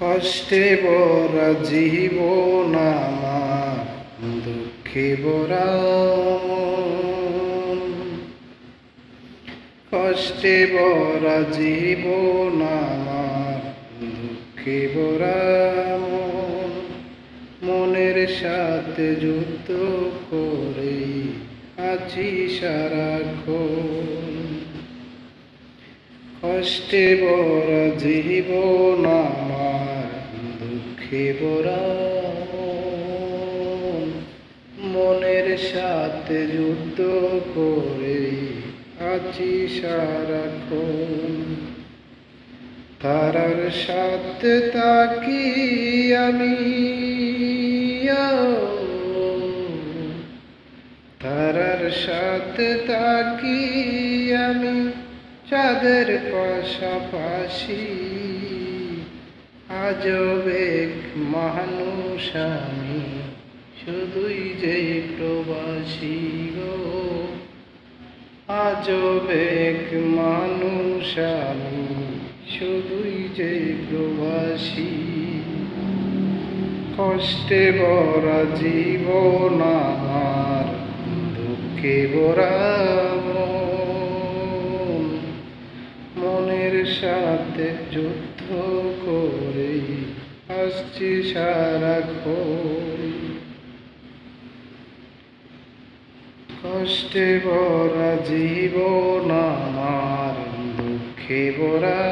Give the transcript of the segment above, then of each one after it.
কষ্টে বরা জীবন আমার, দুঃখে বরা। কষ্টে বরা জীবন আমার, দুঃখে বরা মনের সাথে যুদ্ধ করে আছি সারাক্ষণ কষ্টে বরা জীবন আমার মন। মনের সাথে যুদ্ধ করে আছি সারাক্ষণ তারার সাথে তাকি আমি তারার সাথে তাকি আমি চাঁদের পাশাপাশি আজব এক মানুষ আমি, শুধুই যে প্রবাসী গো আজব এক মানুষ আমি, শুধুই যে প্রবাসী কষ্টে ভরা জীবন আমার, দুঃখে মন। মনের সাথে করে আসছি সারাক্ষণ কষ্টে ভরা জীবন আমার, দুঃখে ভরা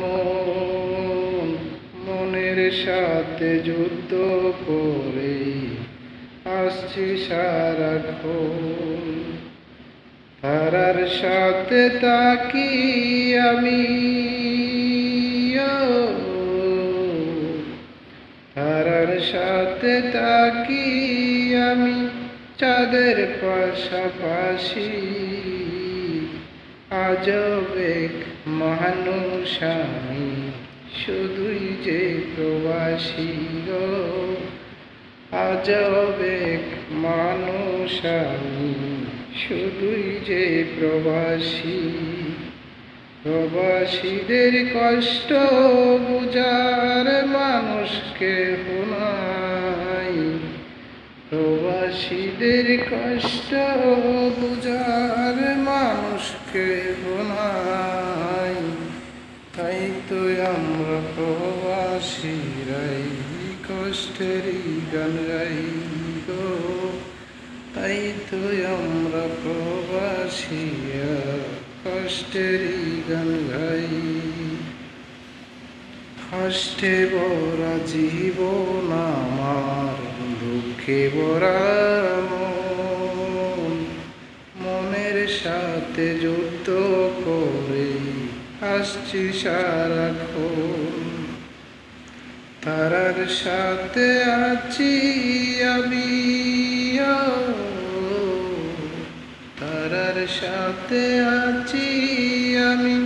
মন। মনের সাথে যুদ্ধ করে আসছি সারাক্ষণ তারার সাথে তাকি আমি। সাথে তাকি আমি চাঁদের পাশাপাশি। আজব এক মানুষ আমি, শুধুই যে প্রবাসী গো। আজব এক মানুষ আমি, শুধুই যে প্রবাসী। প্রবাসীদের কষ্ট বুঝার মানুষকে নাই প্রবাসীদের কষ্ট বুঝার মানুষকে নাই। তাই তো আমরা প্রবাসীরাই কষ্টেরই গান গাই গো। তাই তো আমরা প্রবাসীরা কষ্টেরই গান গাই কষ্টে বরা জীবন আমার দুঃখে বরা মন। মনের সাথে যুদ্ধ করে আসছি সারাক্ষণ তারার সাথে আছি আমি তারার সাথে আছি আমি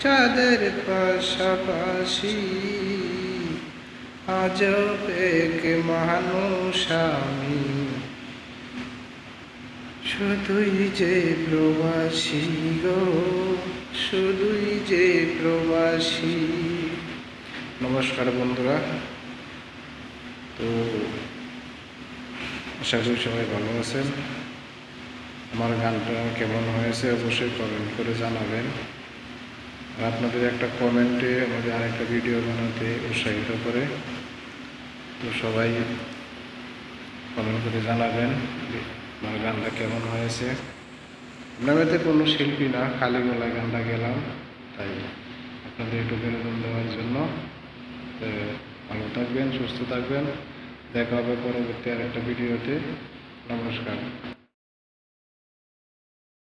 চাঁদের পাশাপাশি আজব এক মানুষ আমি। শুধুই যে প্রবাসী গো, শুধুই যে প্রবাসী। নমস্কার বন্ধুরা। তো, আশা করি সবাই ভালো আছেন। আমার গানটা কেমন হয়েছে অবশ্যই কমেন্ট করে জানাবেন। আপনাদের একটা কমেন্টে, আমাদের আরেকটা ভিডিও বানাতে উৎসাহিত করে। তো সবাই কমেন্ট করে জানাবেন আমার গানটা কেমন হয়েছে। নামেতে কোনো শিল্পী না, খালি গলায় গানটা গেলাম। তাই আপনাদের একটু বিনোদন দেওয়ার জন্য। ভালো থাকবেন, সুস্থ থাকবেন। দেখা হবে পরবর্তী আর একটা ভিডিওতে। নমস্কার।